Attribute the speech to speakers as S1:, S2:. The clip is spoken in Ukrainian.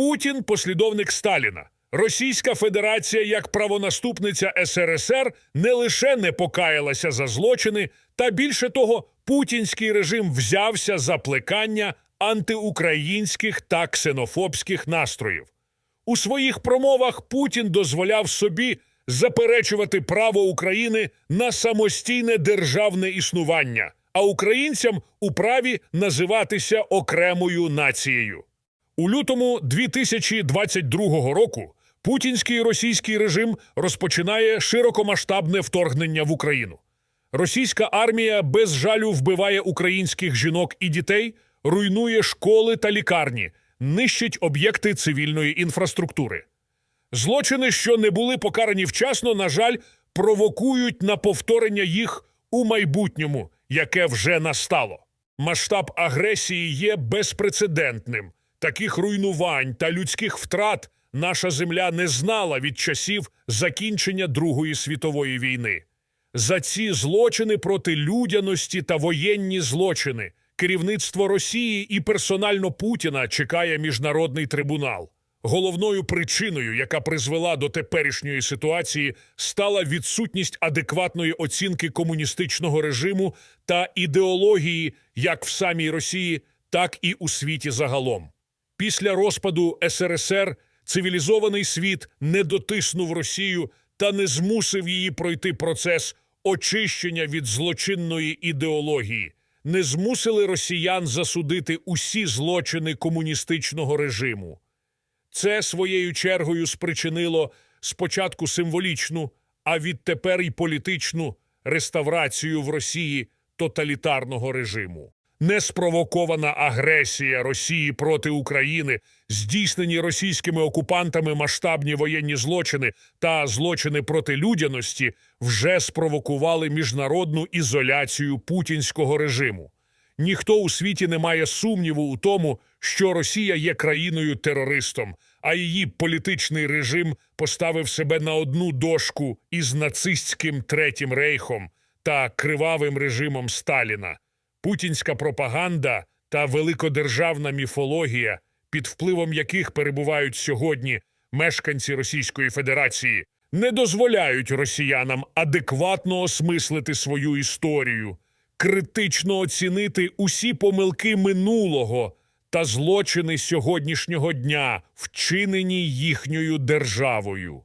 S1: Путін послідовник Сталіна. Російська Федерація, як правонаступниця СРСР, не лише не покаялася за злочини, та більше того, путінський режим взявся за плекання антиукраїнських та ксенофобських настроїв. У своїх промовах Путін дозволяв собі заперечувати право України на самостійне державне існування, а українцям у праві називатися окремою нацією. У лютому 2022 року путінський російський режим розпочинає широкомасштабне вторгнення в Україну. Російська армія без жалю вбиває українських жінок і дітей, руйнує школи та лікарні, нищить об'єкти цивільної інфраструктури. Злочини, що не були покарані вчасно, на жаль, провокують на повторення їх у майбутньому, яке вже настало. Масштаб агресії є безпрецедентним. Таких руйнувань та людських втрат наша земля не знала від часів закінчення Другої світової війни. За ці злочини проти людяності та воєнні злочини керівництво Росії і персонально Путіна чекає міжнародний трибунал. Головною причиною, яка призвела до теперішньої ситуації, стала відсутність адекватної оцінки комуністичного режиму та ідеології як в самій Росії, так і у світі загалом. Після розпаду СРСР цивілізований світ не дотиснув Росію та не змусив її пройти процес очищення від злочинної ідеології, не змусили росіян засудити усі злочини комуністичного режиму. Це своєю чергою спричинило спочатку символічну, а відтепер й політичну реставрацію в Росії тоталітарного режиму. Неспровокована агресія Росії проти України, здійснені російськими окупантами масштабні воєнні злочини та злочини проти людяності вже спровокували міжнародну ізоляцію путінського режиму. Ніхто у світі не має сумніву у тому, що Росія є країною терористом, а її політичний режим поставив себе на одну дошку із нацистським третім рейхом та кривавим режимом Сталіна. Путінська пропаганда та великодержавна міфологія, під впливом яких перебувають сьогодні мешканці Російської Федерації, не дозволяють росіянам адекватно осмислити свою історію, критично оцінити усі помилки минулого та злочини сьогоднішнього дня, вчинені їхньою державою.